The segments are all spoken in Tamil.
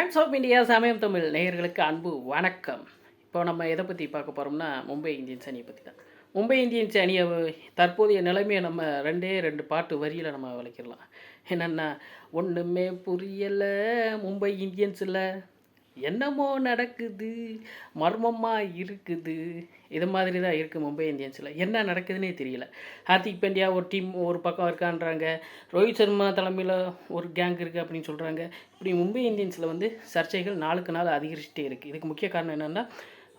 டைம்ஸ் ஆஃப் இந்தியா சமயம் தமிழ் நேயர்களுக்கு அன்பு வணக்கம். இப்போ நம்ம எதை பற்றி பார்க்க போகிறோம்னா மும்பை இந்தியன்ஸ் அணியை பற்றி தான். மும்பை இந்தியன்ஸ் அணியை தற்போதைய நிலைமையை நம்ம ரெண்டே ரெண்டு பாட்டு வரியில் நம்ம விளக்கிடலாம். என்னென்னா ஒன்றுமே புரியலை மும்பை இந்தியன்ஸில் என்னமோ நடக்குது? மர்மமாக இருக்குது. இது மாதிரி தான் இருக்குது மும்பை இந்தியன்ஸில். என்ன நடக்குதுன்னே தெரியல. ஹார்திக் பாண்டியா ஒரு டீம் ஒரு பக்கம் இருக்கான்றாங்க. ரோஹித் சர்மா தலைமையில் ஒரு கேங் இருக்குது அப்படின்னு சொல்கிறாங்க இப்படி மும்பை இந்தியன்ஸில் வந்து சர்ச்சைகள் நாளுக்கு நாள் அதிகரிச்சுட்டே இருக்குது இதுக்கு முக்கிய காரணம் என்னென்னா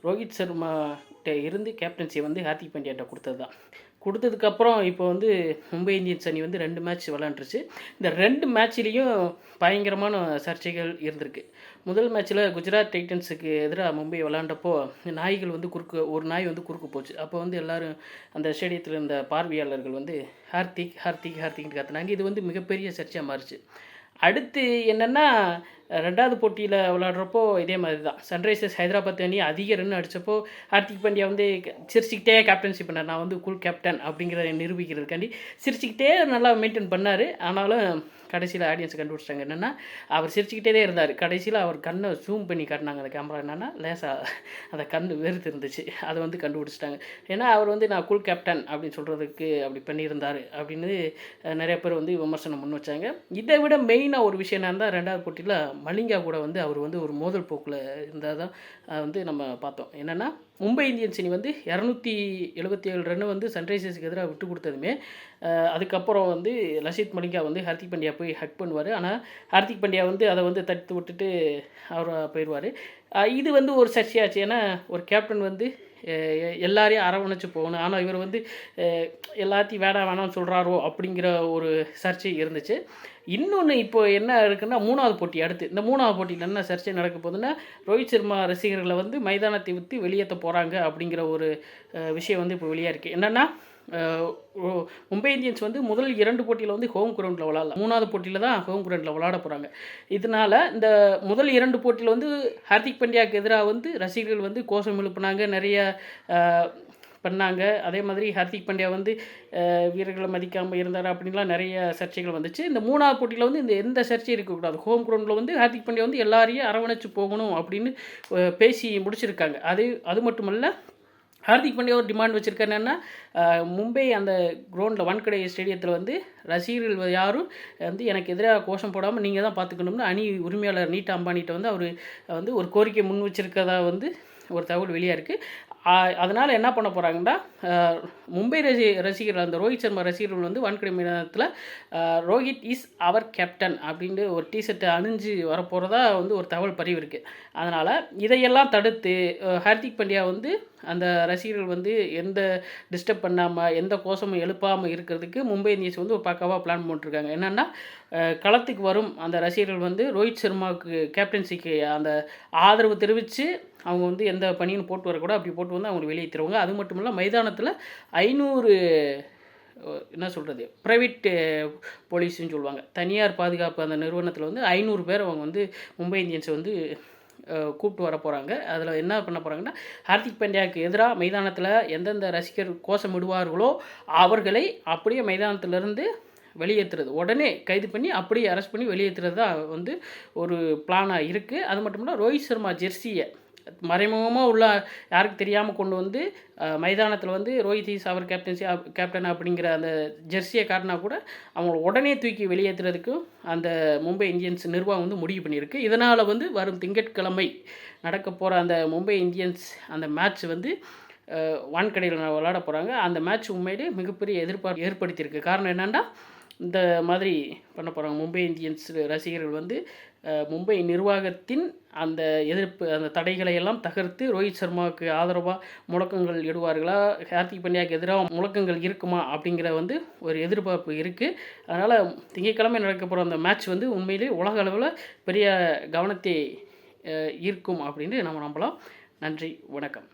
ரோஹித் சர்மாட்ட இருந்து கேப்டன்சியை வந்து ஹார்திக் பாண்டியாட்ட கொடுத்தது தான் கொடுத்ததுக்கப்புறம் இப்போ வந்து மும்பை இந்தியன்ஸ் அணி வந்து ரெண்டு மேட்ச் விளாண்டுருச்சு இந்த ரெண்டு மேட்ச்லேயும் பயங்கரமான சர்ச்சைகள் இருந்திருக்கு. முதல் மேட்ச்சில் குஜராத் டைட்டன்ஸுக்கு எதிராக மும்பை விளாண்டப்போ நாய்கள் வந்து குறுக்கு ஒரு நாய் வந்து குறுக்கு போச்சு. அப்போ வந்து எல்லோரும் அந்த ஸ்டேடியத்தில் இருந்த பார்வையாளர்கள் வந்து ஹார்த்திக் ஹார்த்திக் ஹார்த்திக்னு கத்துனாங்க. இது வந்து மிகப்பெரிய சர்ச்சையாக மாறிச்சு. அடுத்து என்னென்னா ரெண்டாவது போட்டியில் விளாட்றப்போ இதே மாதிரி தான் சன்ரைசர்ஸ் ஹைதராபாத் அணி அதிக ரன் அடித்தப்போ ஹார்திக் பாண்டியா வந்து சிரிச்சிக்கிட்டே கேப்டன்ஷிப் பண்ணார். நான் வந்து கூல் கேப்டன் அப்படிங்கிறத நிரூபிக்கிறதுக்காண்டி சிரிச்சிக்கிட்டே நல்லா மெயின்டைன் பண்ணார். ஆனாலும் கடைசியில் ஆடியன்ஸ் கண்டுபிடிச்சிட்டாங்க. என்னென்னா அவர் சிரிச்சுக்கிட்டே இருந்தார். கடைசியில் அவர் கண்ணை ஜூம் பண்ணி காட்டினாங்க. அந்த கேமரா என்னென்னா லேசாக அந்த கண் வெறுத்து இருந்துச்சு. அதை வந்து கண்டுபிடிச்சிட்டாங்க. ஏன்னா அவர் வந்து நான் கூல் கேப்டன் அப்படின்னு சொல்கிறதுக்கு அப்படி பண்ணியிருந்தார் அப்படின்னு நிறைய பேர் வந்து விமர்சனம் முன் வச்சாங்க. இதை விட மெயினாக ஒரு விஷயம் என்ன இருந்தால் ரெண்டாவது போட்டியில் மலிங்கா கூட வந்து அவர் வந்து ஒரு மோதல் போக்கில் இருந்தால் தான் வந்து நம்ம பார்த்தோம். என்னென்னா மும்பை இந்தியன்ஸ் அணி வந்து இரநூத்தி எழுபத்தி ஏழு ரன்னு வந்து சன்ரைசர்ஸுக்கு எதிராக விட்டு கொடுத்ததுமே அதுக்கப்புறம் வந்து லசித் மலிங்கா வந்து ஹர்திக் பாண்டியா போய் ஹக் பண்ணுவார். ஆனால் ஹர்திக் பாண்டியா வந்து அதை வந்து தடுத்து விட்டுட்டு அவர் போயிடுவார் இது வந்து ஒரு சர்ச்சையாச்சு. ஏன்னா ஒரு கேப்டன் வந்து எல்லாரையும் அரவணைச்சு போகணும். ஆனால் இவர் வந்து எல்லாத்தையும் வேடா வேணாம்னு சொல்கிறாரோ அப்படிங்கிற ஒரு சர்ச்சை இருந்துச்சு. இன்னொன்று இப்போ என்ன இருக்குன்னா மூணாவது போட்டி அடுத்து. இந்த மூணாவது போட்டியில் என்ன சர்ச்சை நடக்க போகுதுன்னா ரோஹித் சர்மா ரசிகர்களை வந்து மைதானத்தை விற்று வெளியேற்ற போகிறாங்க அப்படிங்கிற ஒரு விஷயம் வந்து இப்போ வெளியாக இருக்குது என்னென்னா மும்பை இந்தியன்ஸ் வந்து முதல் இரண்டு போட்டியில் வந்து ஹோம் கிரவுண்டில் விளாடலாம் மூணாவது போட்டியில் தான் ஹோம் கிரவுண்டில் விளாட போகிறாங்க இதனால் இந்த முதல் இரண்டு போட்டியில் வந்து ஹார்திக் பாண்டியாவுக்கு எதிராக வந்து ரசிகர்கள் வந்து கோஷம் எழுப்புனாங்க. நிறைய பண்ணாங்க. அதே மாதிரி ஹர்திக் பாண்டியா வந்து வீரர்களை மதிக்காமல் இருந்தார் அப்படின்லாம் நிறைய சர்ச்சைகள் வந்துச்சு. இந்த மூணாவது போட்டியில் வந்து இந்த எந்த சர்ச்சையும் இருக்கக்கூடாது ஹோம் கிரவுண்டில் வந்து ஹார்திக் பாண்டியா வந்து எல்லாரையும் அரவணைச்சு போகணும் அப்படின்னு பேசி முடிச்சிருக்காங்க. அது அது மட்டுமல்ல ஹார்திக் பாண்டியா ஒரு டிமாண்ட் வச்சுருக்க என்னென்னா மும்பை அந்த கிரவுண்டில் வான்கடை ஸ்டேடியத்தில் வந்து ரசிகர்கள் யாரும் வந்து எனக்கு எதிராக கோஷம் போடாமல் நீங்கள் தான் பார்த்துக்கணும்னு அணி உரிமையாளர் நீட்டா அம்பானிட்ட வந்து அவர் வந்து ஒரு கோரிக்கை முன் வச்சுருக்கதா வந்து ஒரு தகவல் வெளியாக இருக்குது அதனால் என்ன பண்ண போகிறாங்கன்னா மும்பை ரசி ரசிகர்கள் அந்த ரோஹித் சர்மா ரசிகர்கள் வந்து வான்கடை மைதானத்தில் ரோஹித் இஸ் அவர் கேப்டன் அப்படின்ட்டு ஒரு டிஷர்ட்டை அணிஞ்சு வரப்போகிறதா வந்து ஒரு தகவல் பதிவு இருக்குது அதனால் இதையெல்லாம் தடுத்து ஹார்திக் பாண்டியா வந்து அந்த ரசிகர்கள் வந்து எந்த டிஸ்டர்ப் பண்ணாமல் எந்த கோஷமும் எழுப்பாமல் இருக்கிறதுக்கு மும்பை இந்தியன்ஸ் வந்து ஒரு பக்காவாக பிளான் போட்டிருக்காங்க. என்னென்னா களத்துக்கு வரும் அந்த ரசிகர்கள் வந்து ரோஹித் சர்மாவுக்கு கேப்டன்சிக்கு அந்த ஆதரவு தெரிவித்து அவங்க வந்து எந்த பணியும் போட்டு வரக்கூட அப்படி போட்டு வந்து அவங்க வெளியே தருவாங்க அது மட்டும் இல்லை மைதானத்தில் ஐநூறு என்ன சொல்கிறது ப்ரைவேட் போலீஸ்னு சொல்லுவாங்க. தனியார் பாதுகாப்பு அந்த நிறுவனத்தில் வந்து ஐநூறு பேர் அவங்க வந்து மும்பை இந்தியன்ஸை வந்து கூப்பிட்டு வர போகிறாங்க அதில் என்ன பண்ண போகிறாங்கன்னா ஹார்திக் பாண்டியாவுக்கு எதிராக மைதானத்தில் எந்தெந்த ரசிகர் கோஷம் விடுவார்களோ அவர்களை அப்படியே மைதானத்திலிருந்து வெளியேற்றுறது உடனே கைது பண்ணி அப்படியே அரெஸ்ட் பண்ணி வெளியேற்றுறது தான் வந்து ஒரு பிளானாக இருக்குது அது மட்டும் இல்லை ரோஹித் சர்மா ஜெர்சியை மறைமுகமாக உள்ள யாருக்கு தெரியாமல் கொண்டு வந்து மைதானத்தில் வந்து Rohit is our captaincy captain அப்படிங்கிற அந்த ஜெர்சியை காட்டினா கூட அவங்கள உடனே தூக்கி வெளியேற்றுறதுக்கும் அந்த மும்பை இந்தியன்ஸ் நிர்வாகம் வந்து முடிவு பண்ணியிருக்கு. இதனால் வந்து வரும் திங்கட்கிழமை நடக்க போகிற அந்த மும்பை இந்தியன்ஸ் அந்த மேட்ச் வந்து வான்கடையில் விளாட போகிறாங்க அந்த மேட்ச் உண்மையிலே மிகப்பெரிய எதிர்பார்ப்பு ஏற்படுத்தியிருக்கு. காரணம் என்னென்னா இந்த மாதிரி பண்ண போகிறாங்க மும்பை இந்தியன்ஸ் ரசிகர்கள் வந்து மும்பை நிர்வாகத்தின் அந்த எதிர்ப்பு அந்த தடைகளை எல்லாம் தகர்த்து ரோஹித் சர்மாவுக்கு ஆதரவாக முழக்கங்கள் இடுவார்களா? ஹார்திக் பாண்டியாவுக்கு எதிராக முழக்கங்கள் இருக்குமா? அப்படிங்கிற வந்து ஒரு எதிர்பார்ப்பு இருக்குது அதனால் திங்கட்கிழமை நடக்க போகிற அந்த மேட்ச் வந்து உண்மையிலே உலக அளவில் பெரிய கவனத்தை ஈர்க்கும் அப்படின்னு நம்ம நம்பலாம். நன்றி வணக்கம்.